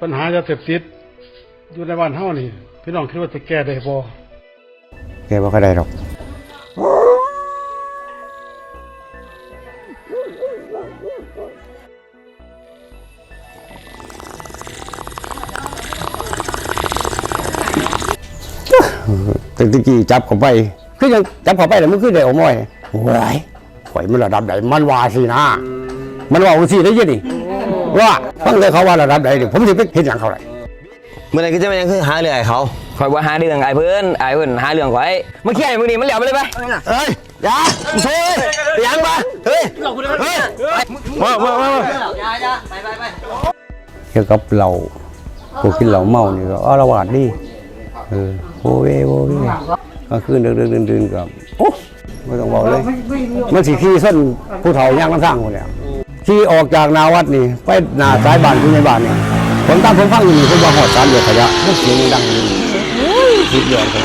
ปัญหายาเสพติดอยู่ในบ้านเฮานี่พี่น้องคิดว่าจะแก้ได้บ่แก้บ่ค่อยได้หรอกตึกตะกี้จับเขาไปคือยังจับเขาไปแล้วมันคือได้อาม้อยโอ้ยข่อยมันระดับใดมันว่าสินะ มันว่าสิได้ยินนี่ ว่าฟังเลยเขาว่าระดับใดนี่ผมสิไปเฮ็ดหยังเขาได้เมื่อไหร่ก็จะมายังคือหาเรื่องไอ้เขาคอยว่าหาเรื่องไอ้เพื่อนไอ้เพื่อนหาเรื่องข่อยมาเคลียร์ให้มึงนี่มันเหลียวไปเลยไปเฮ้ยอย่าช่วยยังมาเฮ้ยเฮ้ยมามามาเกี่ยวกับเราพวกกินเหล้าเมานี่ก็อารวาสดีเออโวเวโวเวก็คืนดึกดึกดื่นดื่นๆกับโอ้ไม่ต้องบอกเลย มันสิขี่ส้นผู้เฒ่าย่างน้ำสร้างคนเนี่ย ที่ออกจากนาวัดนี่ไปหนาสายบ้านคุณในบ้านนี่ผมตั้งผมฟังอยู่นี่ผมว่าหอดสารเดือดขยะมันเสียงดังนี่สุดยอดครับ